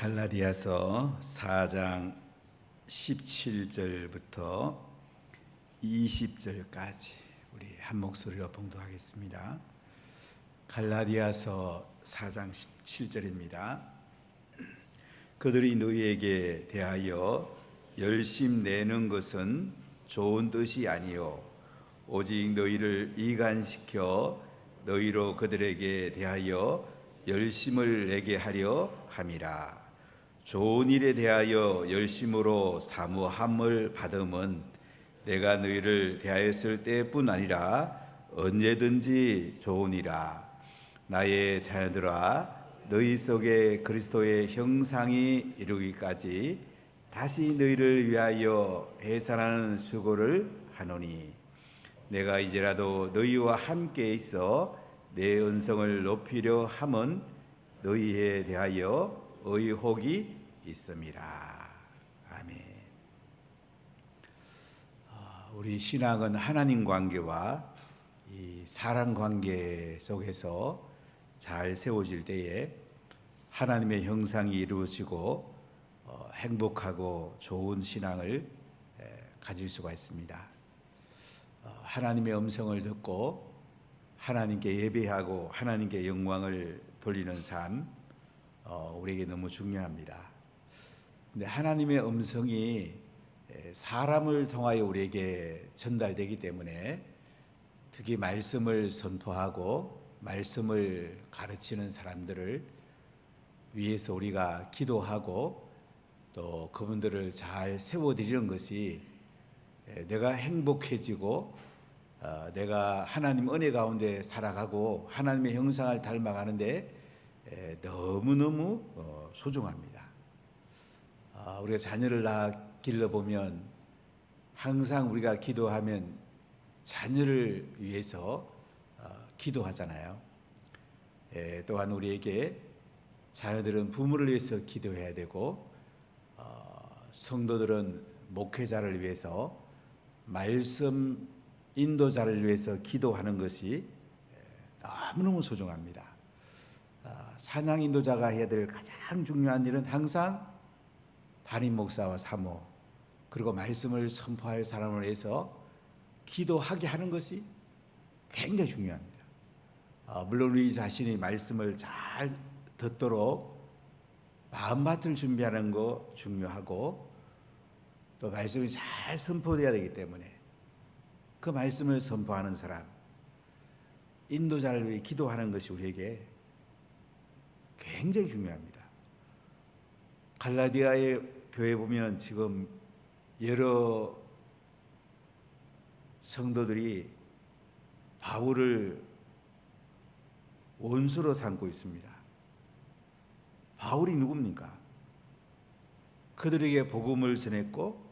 갈라디아서 4장 17절부터 20절까지 우리 한 목소리로 봉독하겠습니다. 갈라디아서 4장 17절입니다. 그들이 너희에게 대하여 열심 내는 것은 좋은 뜻이 아니요 오직 너희를 이간시켜 너희로 그들에게 대하여 열심을 내게 하려 함이라 좋은 일에 대하여 열심으로 사모함을 받음은 내가 너희를 대하였을 때뿐 아니라 언제든지 좋으니라. 나의 자녀들아 너희 속에 그리스도의 형상이 이루기까지 다시 너희를 위하여 해산하는 수고를 하노니 내가 이제라도 너희와 함께 있어 내 은성을 높이려 함은 너희에 대하여 의혹이 있음이라. 아멘. 아, 우리 신앙은 하나님 관계와 이 사람 관계 속에서 잘 세워질 때에 하나님의 형상이 이루어지고 어, 행복하고 좋은 신앙을 에, 가질 수가 있습니다. 어, 하나님의 음성을 듣고 하나님께 예배하고 하나님께 영광을 돌리는 삶 어, 우리에게 너무 중요합니다. 근데 하나님의 음성이 에, 사람을 통하여 우리에게 전달되기 때문에 특히 말씀을 선포하고 말씀을 가르치는 사람들을 위해서 우리가 기도하고 또 그분들을 잘 세워드리는 것이 에, 내가 행복해지고 어, 내가 하나님 은혜 가운데 살아가고 하나님의 형상을 닮아가는데 에, 너무너무 어, 소중합니다. 아, 우리가 자녀를 낳아 길러보면 항상 우리가 기도하면 자녀를 위해서 어, 기도하잖아요. 에, 또한 우리에게 자녀들은 부모를 위해서 기도해야 되고 어, 성도들은 목회자를 위해서 말씀 인도자를 위해서 기도하는 것이 너무너무 소중합니다. 아, 사냥 인도자가 해야 될 가장 중요한 일은 항상 담임 목사와 사모 그리고 말씀을 선포할 사람을 위해서 기도하게 하는 것이 굉장히 중요합니다. 아, 물론 우리 자신이 말씀을 잘 듣도록 마음밭을 준비하는 거 중요하고 또 말씀이 잘 선포돼야 되기 때문에 그 말씀을 선포하는 사람, 인도자를 위해 기도하는 것이 우리에게 굉장히 중요합니다. 갈라디아의 교회 보면 지금 여러 성도들이 바울을 원수로 삼고 있습니다. 바울이 누굽니까? 그들에게 복음을 전했고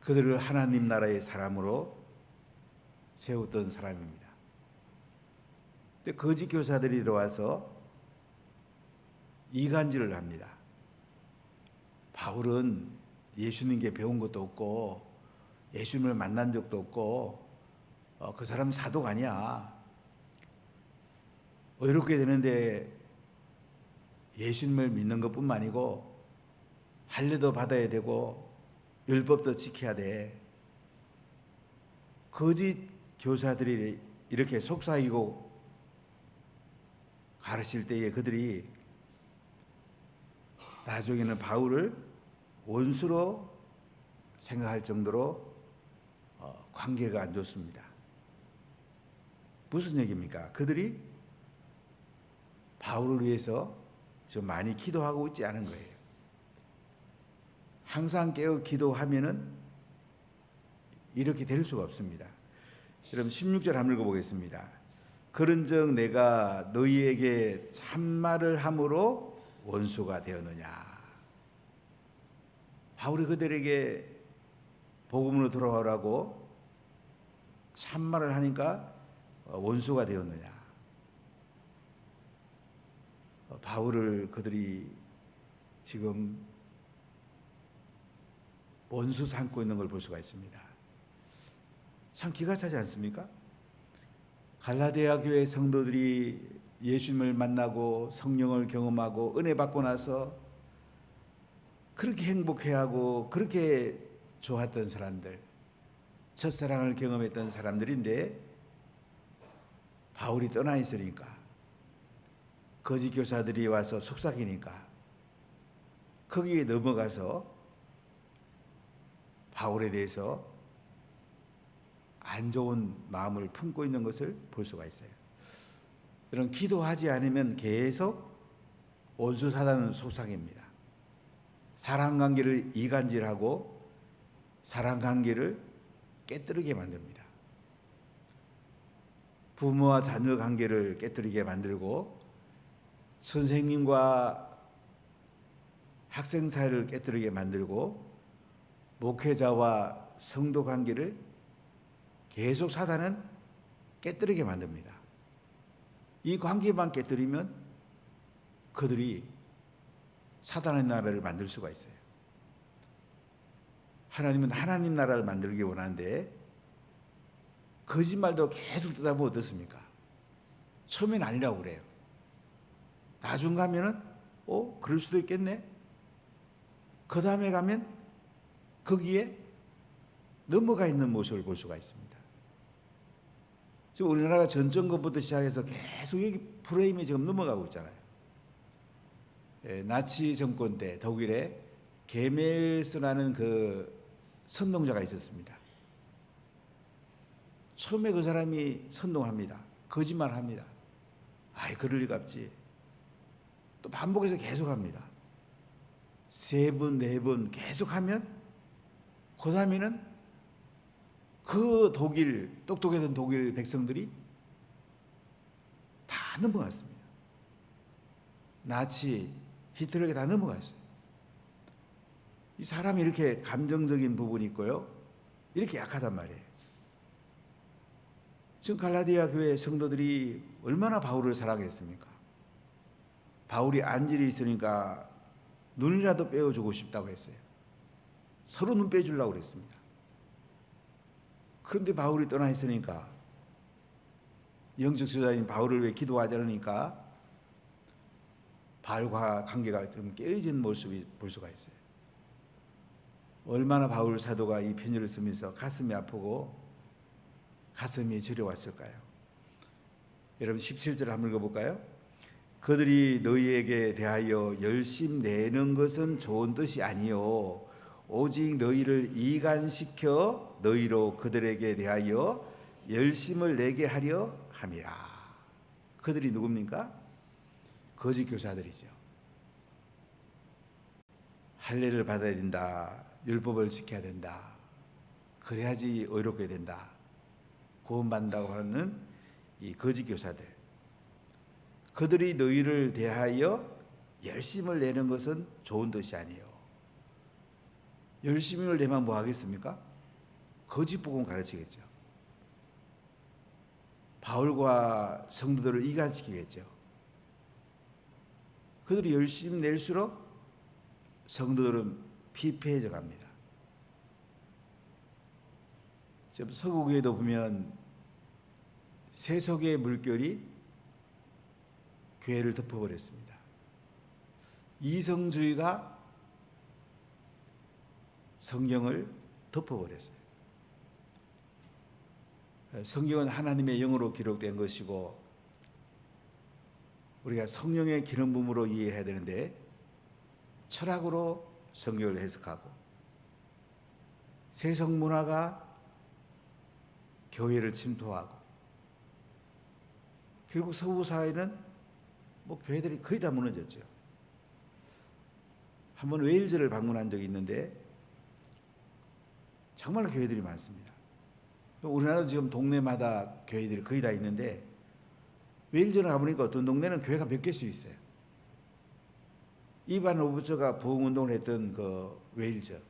그들을 하나님 나라의 사람으로 세웠던 사람입니다. 근데 거짓 교사들이 들어와서 이간질을 합니다. 바울은 예수님께 배운 것도 없고 예수님을 만난 적도 없고 어, 그 사람 사도가 아니야. 어렵게 되는데 예수님을 믿는 것뿐만 아니고 할례도 받아야 되고 율법도 지켜야 돼. 거짓 교사들이 이렇게 속삭이고 가르칠 때에 그들이 나중에는 바울을 원수로 생각할 정도로 어, 관계가 안 좋습니다. 무슨 얘기입니까? 그들이 바울을 위해서 좀 많이 기도하고 있지 않은 거예요. 항상 깨어 기도하면은 이렇게 될 수가 없습니다. 여러분 16절 한번 읽어보겠습니다. 그런즉 내가 너희에게 참말을 함으로 원수가 되었느냐. 바울이 그들에게 복음으로 돌아오라고 참말을 하니까 원수가 되었느냐. 바울을 그들이 지금 원수 삼고 있는 걸 볼 수가 있습니다. 참 기가 차지 않습니까? 갈라디아 교회 성도들이 예수님을 만나고 성령을 경험하고 은혜 받고 나서 그렇게 행복해하고 그렇게 좋았던 사람들, 첫사랑을 경험했던 사람들인데 바울이 떠나 있으니까 거짓 교사들이 와서 속삭이니까 거기에 넘어가서 바울에 대해서 안 좋은 마음을 품고 있는 것을 볼 수가 있어요. 이런 기도하지 않으면 계속 원수 사단은 속삭입니다. 사랑 관계를 이간질하고 사랑 관계를 깨뜨리게 만듭니다. 부모와 자녀 관계를 깨뜨리게 만들고 선생님과 학생 사이를 깨뜨리게 만들고 목회자와 성도 관계를 계속 사단은 깨뜨리게 만듭니다. 이 관계만 깨뜨리면 그들이 사단의 나라를 만들 수가 있어요. 하나님은 하나님 나라를 만들기 원하는데 거짓말도 계속 듣다 보면 어떻습니까? 처음엔 아니라고 그래요. 나중 가면은 어 그럴 수도 있겠네. 그 다음에 가면 거기에 넘어가 있는 모습을 볼 수가 있습니다. 지금 우리나라가 전 정권부터 시작해서 계속 여기 프레임이 지금 넘어가고 있잖아요. 예, 나치 정권 때 독일에 게멜스라는 그 선동자가 있었습니다. 처음에 그 사람이 선동합니다. 거짓말합니다. 아이 그럴 리가 없지. 또 반복해서 계속합니다. 세 번, 네 번 계속하면 그 다음에는 그 독일 똑똑했던 독일 백성들이 다 넘어갔습니다. 나치 히틀러에게 다 넘어갔어요. 이 사람이 이렇게 감정적인 부분이 있고요. 이렇게 약하단 말이에요. 지금 갈라디아 교회 성도들이 얼마나 바울을 사랑했습니까? 바울이 안질이 있으니까 눈이라도 빼어주고 싶다고 했어요. 서로 눈 빼주려고 그랬습니다. 그런데 바울이 떠나 있으니까 영적 수자인 바울을 왜 기도하지 않으니까 바울과 관계가 좀 깨어진 모습이 볼 수가 있어요. 얼마나 바울 사도가 이 편지를 쓰면서 가슴이 아프고 가슴이 저려왔을까요? 여러분 17절 한번 읽어볼까요? 그들이 너희에게 대하여 열심 내는 것은 좋은 뜻이 아니요 오직 너희를 이간시켜 너희로 그들에게 대하여 열심을 내게 하려 함이라. 그들이 누굽니까? 거짓 교사들이죠. 할례를 받아야 된다. 율법을 지켜야 된다. 그래야지 의롭게 된다. 구원받는다고 하는 이 거짓 교사들. 그들이 너희를 대하여 열심을 내는 것은 좋은 뜻이 아니에요. 열심을 내면 뭐 하겠습니까? 거짓 복음 가르치겠죠. 바울과 성도들을 이간시키겠죠. 그들이 열심히 낼수록 성도들은 피폐해져 갑니다. 지금 서구교회도 보면 세속의 물결이 교회를 덮어버렸습니다. 이성주의가 성경을 덮어버렸어요. 성경은 하나님의 영으로 기록된 것이고 우리가 성령의 기름 부음으로 이해해야 되는데 철학으로 성경을 해석하고 세속 문화가 교회를 침투하고 결국 서구 사회는 뭐 교회들이 거의 다 무너졌죠. 한번 웨일즈를 방문한 적이 있는데 정말 교회들이 많습니다. 우리나라도 지금 동네마다 교회들이 거의 다 있는데 웨일즈를 가보니까 어떤 동네는 교회가 몇 개씩 있어요. 이반 로버츠가 부흥운동을 했던 그 웨일즈.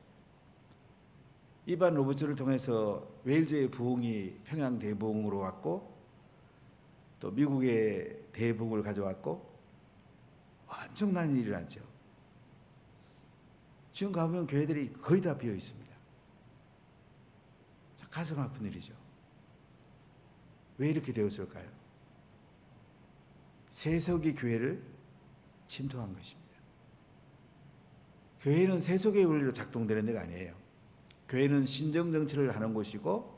이반 로버츠를 통해서 웨일즈의 부흥이 평양 대부흥으로 왔고 또 미국의 대부흥을 가져왔고 엄청난 일이 일어났죠. 지금 가보면 교회들이 거의 다 비어 있습니다. 가슴 아픈 일이죠. 왜 이렇게 되었을까요? 세속이 교회를 침투한 것입니다. 교회는 세속의 원리로 작동되는 데가 아니에요. 교회는 신정 정치를 하는 곳이고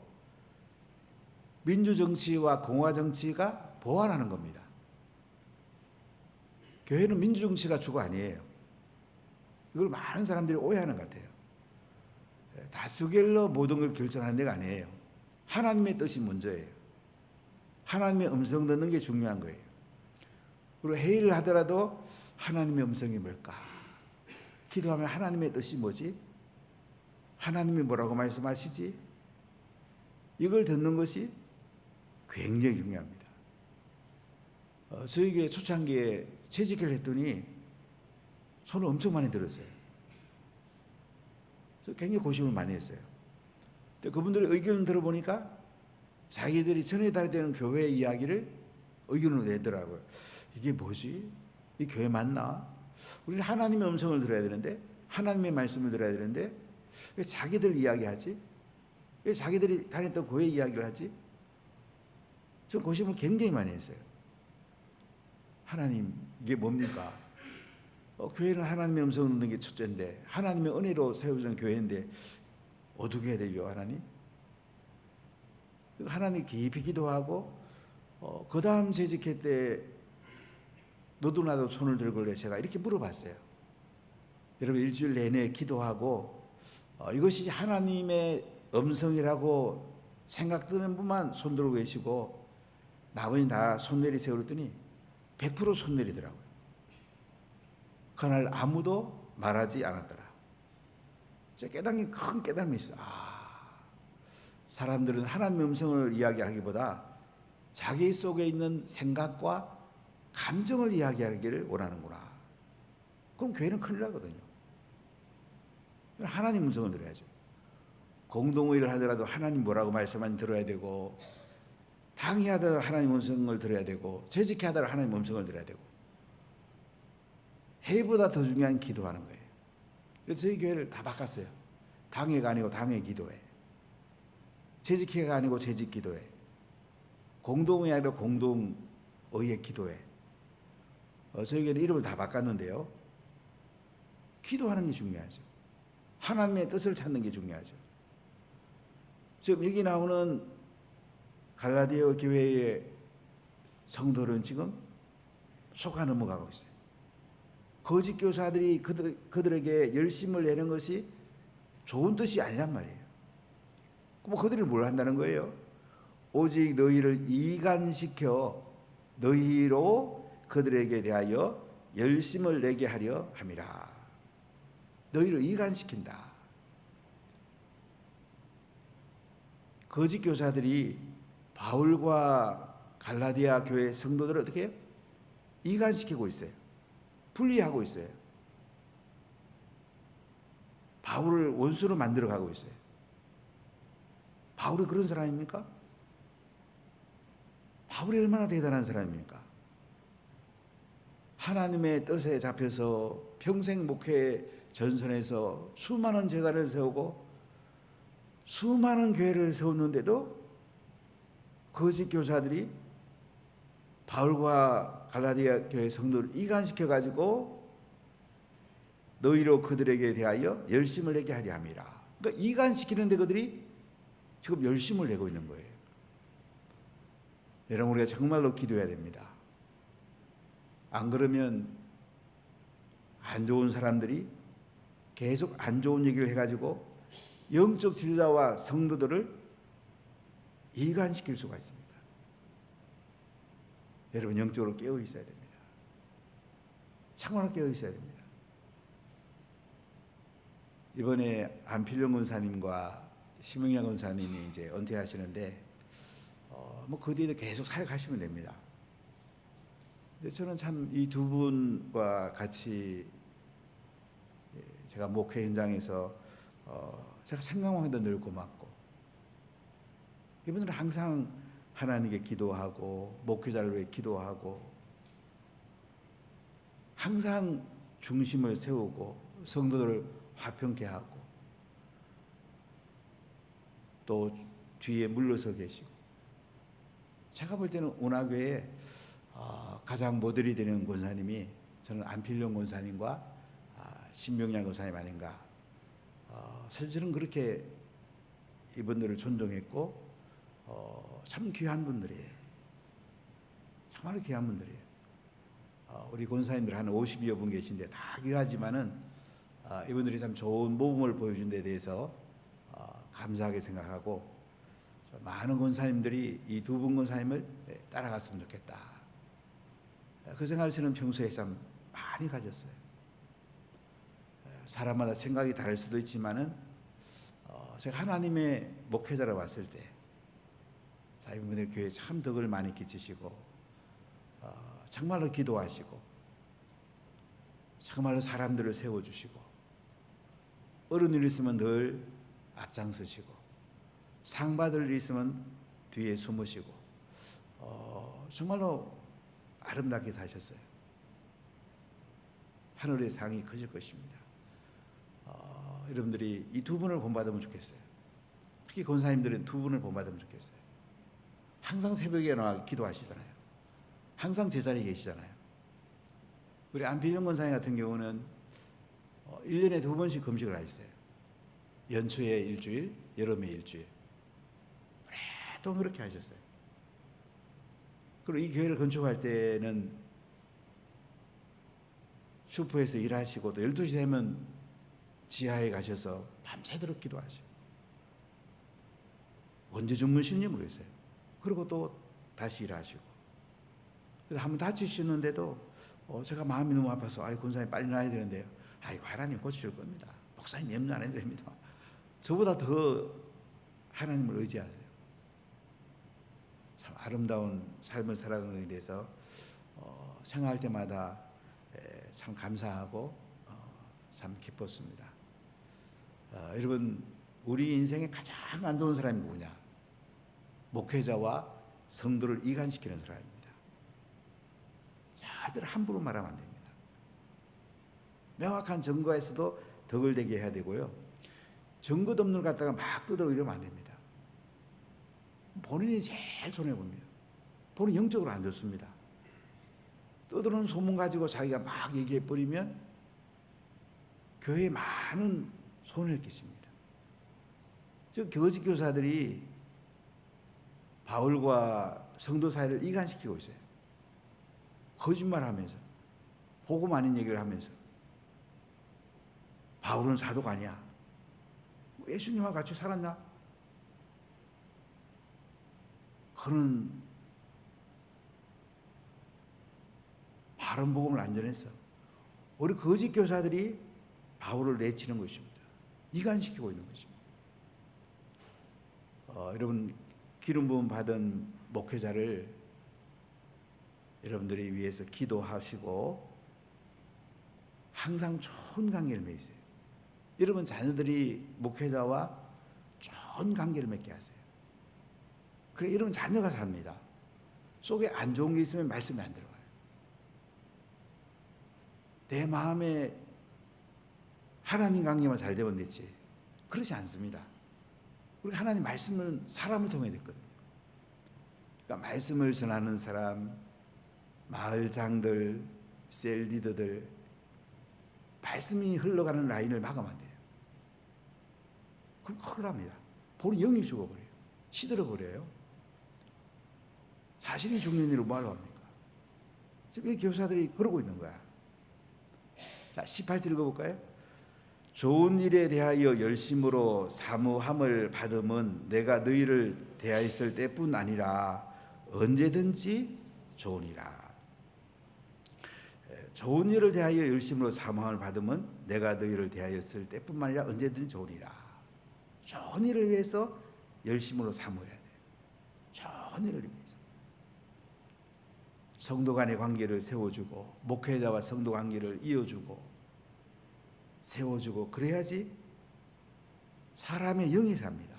민주 정치와 공화 정치가 보완하는 겁니다. 교회는 민주 정치가 주가 아니에요. 이걸 많은 사람들이 오해하는 것 같아요. 다수결로 모든 걸 결정하는 데가 아니에요. 하나님의 뜻이 먼저예요. 하나님의 음성 듣는 게 중요한 거예요. 그리고 회의를 하더라도 하나님의 음성이 뭘까? 기도하면 하나님의 뜻이 뭐지? 하나님이 뭐라고 말씀하시지? 이걸 듣는 것이 굉장히 중요합니다. 어, 저희 교회 초창기에 재직을 했더니 손을 엄청 많이 들었어요. 굉장히 고심을 많이 했어요. 근데 그분들의 의견을 들어보니까 자기들이 전해달야 되는 교회 이야기를 의견으로 내더라고요. 이게 뭐지? 이 교회 맞나? 우리는 하나님의 음성을 들어야 되는데 하나님의 말씀을 들어야 되는데 왜 자기들 이야기하지? 왜 자기들이 다녔던 교회 이야기를 하지? 저 고심을 굉장히 많이 했어요. 하나님 이게 뭡니까? 어, 교회는 하나님의 음성을 듣는 게 첫째인데 하나님의 은혜로 세워진 교회인데 어떻게 해야 되죠 하나님? 하나님 깊이 기도하고 어, 그 다음 재직회 때 너도 나도 손을 들고 제가 이렇게 물어봤어요. 여러분 일주일 내내 기도하고 어, 이것이 하나님의 음성이라고 생각드는 분만 손 들고 계시고 나머지는 다 손내리 세우더니 100% 손내리더라고요. 그날 아무도 말하지 않았더라. 제 깨닫는 큰 깨달음이 있어요. 아, 사람들은 하나님의 음성을 이야기하기보다 자기 속에 있는 생각과 감정을 이야기하기를 원하는구나. 그럼 교회는 큰일 나거든요. 하나님 음성을 들어야죠. 공동의를 하더라도 하나님 뭐라고 말씀만 들어야 되고 당이 하더라도 하나님 음성을 들어야 되고 재직해 하더라도 하나님 음성을 들어야 되고 회보다 더 중요한 기도하는 거예요. 그래서 저희 교회를 다 바꿨어요. 당회가 아니고 당회 기도회. 재직회가 아니고 재직 기도회. 공동의 아니라 공동의의 기도회. 어, 저희 교회는 이름을 다 바꿨는데요. 기도하는 게 중요하죠. 하나님의 뜻을 찾는 게 중요하죠. 지금 여기 나오는 갈라디아 교회의 성도는 지금 속아 넘어가고 있어요. 거짓 교사들이 그들, 그들에게 열심을 내는 것이 좋은 뜻이 아니란 말이에요. 뭐 그들이 뭘 한다는 거예요? 오직 너희를 이간시켜 너희로 그들에게 대하여 열심을 내게 하려 함이라. 너희를 이간시킨다. 거짓 교사들이 바울과 갈라디아 교회 성도들을 어떻게? 이간시키고 있어요. 분리하고 있어요. 바울을 원수로 만들어 가고 있어요. 바울이 그런 사람입니까? 바울이 얼마나 대단한 사람입니까? 하나님의 뜻에 잡혀서 평생 목회 전선에서 수많은 재단을 세우고 수많은 교회를 세웠는데도 거짓 교사들이 바울과 갈라디아 교회 성도를 이간시켜 가지고 너희로 그들에게 대하여 열심을 내게 하려 함이라. 그러니까 이간시키는데 그들이 지금 열심을 내고 있는 거예요. 여러분 우리가 정말로 기도해야 됩니다. 안 그러면 안 좋은 사람들이 계속 안 좋은 얘기를 해가지고 영적 지도자와 성도들을 이간시킬 수가 있습니다. 여러분 영적으로 깨어 있어야 됩니다. 참으로 깨어 있어야 됩니다. 이번에 안필령 군사님과 심영양 군사님이 이제 은퇴하시는데 어, 뭐그 뒤에 계속 사역하시면 됩니다. 근데 저는 참 이 두 분과 같이 예, 제가 목회 현장에서 어, 제가 생각만 해도 늘 고맙고 이분들은 항상 하나님께 기도하고 목회자를 위해 기도하고 항상 중심을 세우고 성도들을 화평케 하고 또 뒤에 물러서 계시고 제가 볼 때는 운하교에 어, 가장 모델이 되는 권사님이 저는 안필룡 권사님과 아, 신명양 권사님 아닌가. 어, 사실 저는 그렇게 이분들을 존경했고 어, 참 귀한 분들이에요. 정말 귀한 분들이에요. 어, 우리 권사님들 한 50여 분 계신데 다 귀하지만은 아, 이분들이 참 좋은 모범을 보여준 데 대해서 어, 감사하게 생각하고 저 많은 권사님들이 이 두 분 권사님을 예, 따라갔으면 좋겠다. 그 생각을 저는 평소에 참 많이 가졌어요. 에, 사람마다 생각이 다를 수도 있지만은 어, 제가 하나님의 목회자로 봤을 때 자, 이분들 교회 참 덕을 많이 끼치시고 어, 정말로 기도하시고 정말로 사람들을 세워주시고 어른 일 있으면 늘 앞장서시고 상 받을 일 있으면 뒤에 숨으시고 어, 정말로 아름답게 사셨어요. 하늘의 상이 커질 것입니다. 어, 여러분들이 이 두 분을 본받으면 좋겠어요. 특히 권사님들은 두 분을 본받으면 좋겠어요. 항상 새벽에 나와 기도하시잖아요. 항상 제자리에 계시잖아요. 우리 안필영 권사님 같은 경우는 어, 1년에 두 번씩 금식을 하셨어요. 연초에 일주일, 여름에 일주일. 오랫동안 그렇게 하셨어요. 그리고 이 교회를 건축할 때는 슈퍼에서 일하시고 또 12시 되면 지하에 가셔서 밤새도록 기도하셔요. 언제 주무시는지 모르겠어요. 그리고 또 다시 일하시고. 그래서 한번 다치시는데도 어, 제가 마음이 너무 아파서 아이 권사님 빨리 나야 되는데요. 아이고 하나님 고쳐줄 겁니다. 목사님 염려 안 해도 됩니다. 저보다 더 하나님을 의지하세요. 참 아름다운 삶을 살아가는 것에 대해서 어, 생각할 때마다 에, 참 감사하고 어, 참 기뻤습니다. 어, 여러분 우리 인생에 가장 안 좋은 사람이 누구냐? 목회자와 성도를 이간시키는 사람입니다. 절대로 함부로 말하면 안 됩니다. 명확한 증거에서도 덕을 되게 해야 되고요. 증거도 없는 걸 갖다가 막 뜯어 이러면 안 됩니다. 본인이 제일 손해봅니다. 본인 영적으로 안 좋습니다. 떠드는 소문 가지고 자기가 막 얘기해버리면 교회에 많은 손해를 끼칩니다. 저 거짓 교사들이 바울과 성도 사이를 이간시키고 있어요. 거짓말하면서 복음 아닌 얘기를 하면서 바울은 사도가 아니야. 예수님과 같이 살았나? 그는 바른 복음을 안 전했어. 우리 거짓 교사들이 바울을 내치는 것입니다. 이간시키고 있는 것입니다. 어, 여러분 기름 부음 받은 목회자를 여러분들이 위해서 기도하시고 항상 좋은 관계를 맺으세요. 여러분 자녀들이 목회자와 좋은 관계를 맺게 하세요. 그래 이런 자녀가 삽니다. 속에 안 좋은 게 있으면 말씀이 안 들어가요. 내 마음에 하나님 관계만 잘 되면 됐지. 그렇지 않습니다. 우리 하나님 말씀은 사람을 통해 됐거든요. 그러니까 말씀을 전하는 사람, 마을 장들, 셀 리더들, 말씀이 흘러가는 라인을 막으면 안 돼요. 그럼 큰일 납니다. 본인 영이 죽어버려요. 시들어버려요. 자신이 죽는 일을 뭐하러 합니까? 지금 이 교사들이 그러고 있는 거야. 자, 18절 읽어볼까요? 좋은 일에 대하여 열심으로 사무함을 받음은 내가 너희를 대하였을 때뿐 아니라 언제든지 좋으니라. 에, 좋은 일을 대하여 열심으로 사모함을 받으면 내가 너희를 대하였을 때뿐만 아니라 언제든지 좋으리라. 좋은 일을 위해서 열심으로 사모해야 돼. 좋은 일을 위해서. 성도 간의 관계를 세워주고 목회자와 성도 관계를 이어주고 세워주고 그래야지 사람의 영이 삽니다.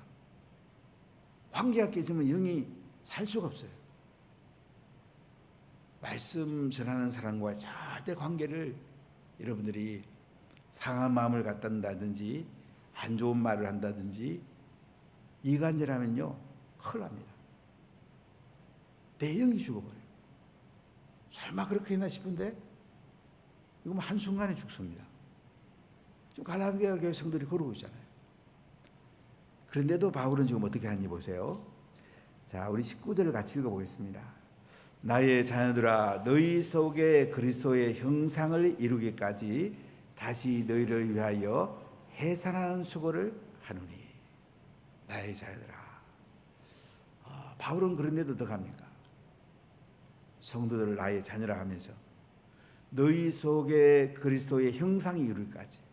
관계가 깨지면 영이 살 수가 없어요. 말씀 전하는 사람과 절대 관계를 여러분들이 상한 마음을 갖다든지 안 좋은 말을 한다든지 이간질하면요 큰일 납니다. 내 영이 죽어버려요. 설마 그렇게 했나 싶은데 이거 뭐 한순간에 죽습니다. 지금 갈라디아 교회 성들이 그러고 있잖아요. 그런데도 바울은 지금 어떻게 하는지 보세요. 자, 우리 19절을 같이 읽어보겠습니다. 나의 자녀들아 너희 속에 그리스도의 형상을 이루기까지 다시 너희를 위하여 해산하는 수고를 하노니 나의 자녀들아 아, 바울은 그런데도 더 갑니까? 성도들을 나의 자녀라 하면서 너희 속에 그리스도의 형상이 이루기까지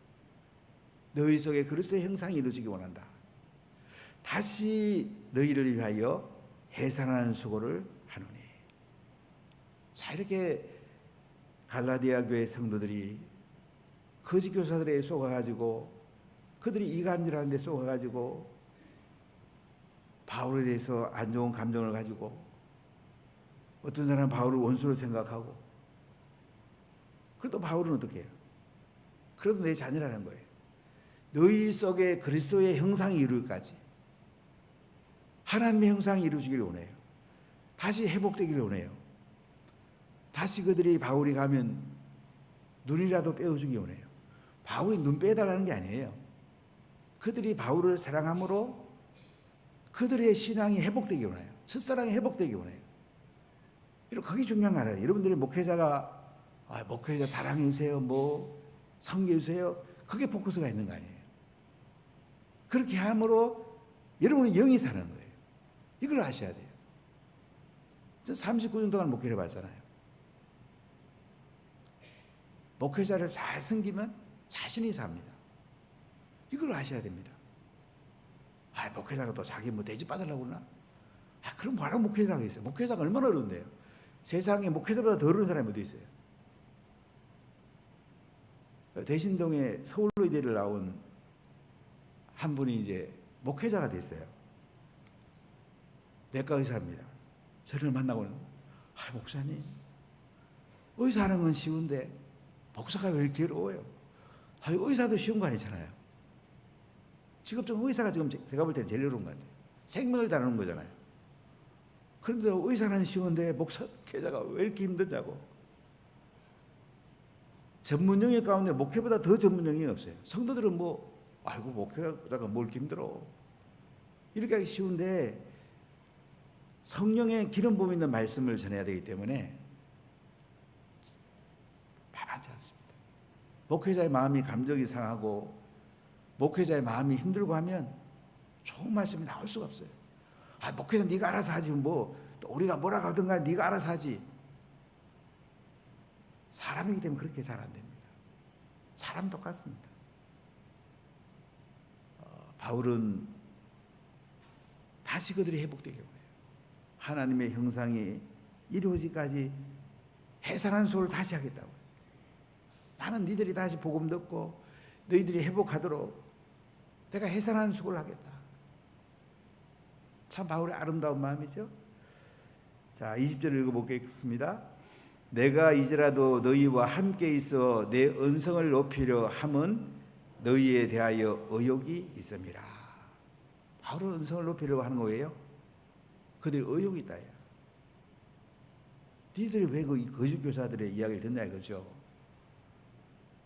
너희 속에 그리스도의 형상이 이루어지기 원한다. 다시 너희를 위하여 해산하는 수고를 하노니. 자 이렇게 갈라디아 교회 성도들이 거짓 교사들에 속아가지고 그들이 이간질하는데 속아가지고 바울에 대해서 안 좋은 감정을 가지고 어떤 사람은 바울을 원수로 생각하고 그래도 바울은 어떻게 해요? 그래도 내 자녀라는 거예요. 너희 속에 그리스도의 형상이 이루기까지 하나님의 형상이 이루어지기를 원해요. 다시 회복되기를 원해요. 다시 그들이 바울이 가면 눈이라도 빼어주기 원해요. 바울이 눈 빼달라는 게 아니에요. 그들이 바울을 사랑함으로 그들의 신앙이 회복되기 원해요. 첫사랑이 회복되기 원해요. 이런 그게 중요한 거 알아요. 여러분들이 목회자가 아, 목회자 사랑해주세요, 뭐 성교주세요. 그게 포커스가 있는 거 아니에요. 그렇게 함으로 여러분은 영이 사는 거예요. 이걸 아셔야 돼요. 저 39년 동안 목회를 봤잖아요. 목회자를 잘 섬기면 자신이 삽니다. 이걸 아셔야 됩니다. 아, 목회자가 또 자기 뭐 대접 받으려고 그러나? 아, 그럼 뭐라고 목회자라고 했어요? 목회자가 얼마나 어려운데요? 세상에 목회자보다 더 어려운 사람이 어디 있어요? 대신동에 서울의대를 나온 한 분이 이제 목회자가 됐어요. 내과 의사입니다. 저를 만나고는 아, 목사님 의사하는 건 쉬운데 목사가 왜 이렇게 어려워요? 아, 의사도 쉬운 거 아니잖아요. 직업적 의사가 지금 제가 볼 때는 제일 어려운 것 같아요. 생명을 다루는 거잖아요. 그런데 의사는 쉬운데 목사계자가 왜 이렇게 힘든자고. 전문 영역 가운데 목회보다 더 전문 영역이 없어요. 성도들은 뭐 아이고 목회자가 뭘 힘들어. 이렇게 하기 쉬운데 성령의 기름 부음 있는 말씀을 전해야 되기 때문에 만만치 않습니다. 목회자의 마음이 감정이 상하고 목회자의 마음이 힘들고 하면 좋은 말씀이 나올 수가 없어요. 아, 목회자 네가 알아서 하지 뭐 우리가 뭐라고 하든가 네가 알아서 하지. 사람이기 때문에 그렇게 잘 안 됩니다. 사람 똑같습니다. 어, 바울은 다시 그들이 회복되길 원해요. 하나님의 형상이 이루어지까지 해산한 소를 다시 하겠다고. 나는 니들이 다시 복음 듣고 너희들이 회복하도록 내가 해산하는 수고를 하겠다. 참 바울의 아름다운 마음이죠. 자, 20절 읽어보겠습니다. 내가 이제라도 너희와 함께 있어 내 은성을 높이려 함은 너희에 대하여 의욕이 있음이라. 바울은 은성을 높이려고 하는 거예요. 그들 의욕이 있다. 니들이 왜 그 거짓 교사들의 이야기를 듣냐 이거죠.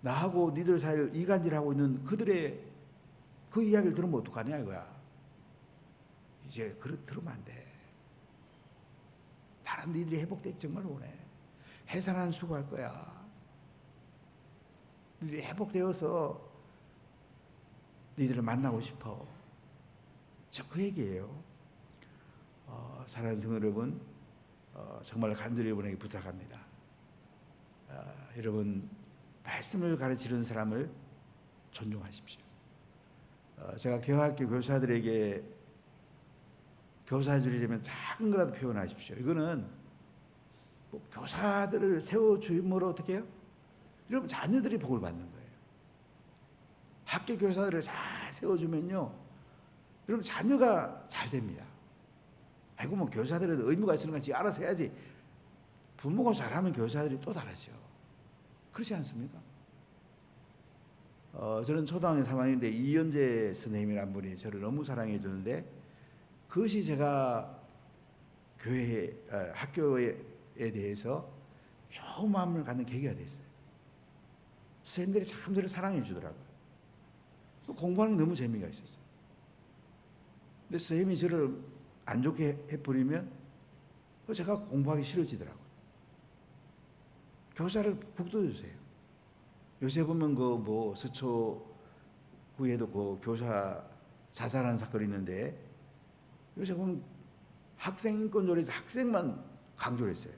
나하고 니들 사이를 이간질하고 있는 그들의 그 이야기를 들으면 어떡하냐 이거야. 이제 그렇 들으면 안 돼. 다른 니들이 회복되기 정말 원해. 해산한 수고할 거야. 니들이 회복되어서 니들을 만나고 싶어. 저그 얘기예요. 어, 사랑하는 성도 여러분, 어, 정말 간절히 여러분에게 부탁합니다. 어, 여러분 말씀을 가르치는 사람을 존중하십시오. 어, 제가 교학교 교사들에게 교사들이라면 작은 거라도 표현하십시오. 이거는 뭐 교사들을 세워주임으로 어떻게 해요? 여러분 자녀들이 복을 받는 거예요. 학교 교사들을 잘 세워주면요. 여러분 자녀가 잘 됩니다. 아이고 뭐 교사들은 의무가 있으는 건지 알아서 해야지. 부모가 잘하면 교사들이 또 잘하죠. 그렇지 않습니까? 어, 저는 초등학교 3학년인데 이현재 선생님이란 분이 저를 너무 사랑해 주는데 그것이 제가 교회 어, 학교에 대해서 좋은 마음을 갖는 계기가 됐어요. 선생님들이 참 저를 사랑해 주더라고요. 또 공부하는 게 너무 재미가 있었어요. 근데 선생님이 저를 안 좋게 해버리면 또 제가 공부하기 싫어지더라고요. 교사를 북돋주세요. 요새 보면 그 뭐 서초구에도 그 교사 자살한 사건이 있는데 요새 보면 학생 인권 조례에서 학생만 강조를 했어요.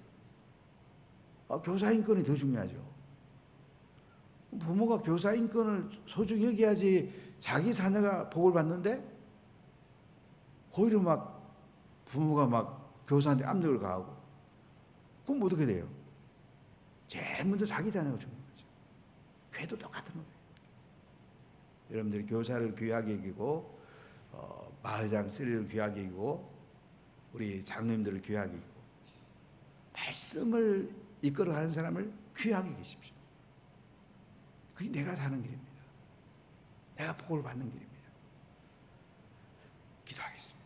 아, 교사 인권이 더 중요하죠. 부모가 교사 인권을 소중히 여겨야지 자기 자녀가 복을 받는데 오히려 막 부모가 막 교사한테 압력을 가하고 그럼 어떻게 돼요? 제일 먼저 자기 자녀가 죽는 거죠. 괴도 똑같은 거예요. 여러분들이 교사를 귀하게 여기고 어, 마을장 쓰리를 귀하게 여기고 우리 장로님들을 귀하게 여기고 말씀을 이끌어가는 사람을 귀하게 계십시오. 그게 내가 사는 길입니다. 내가 복을 받는 길입니다. 기도하겠습니다.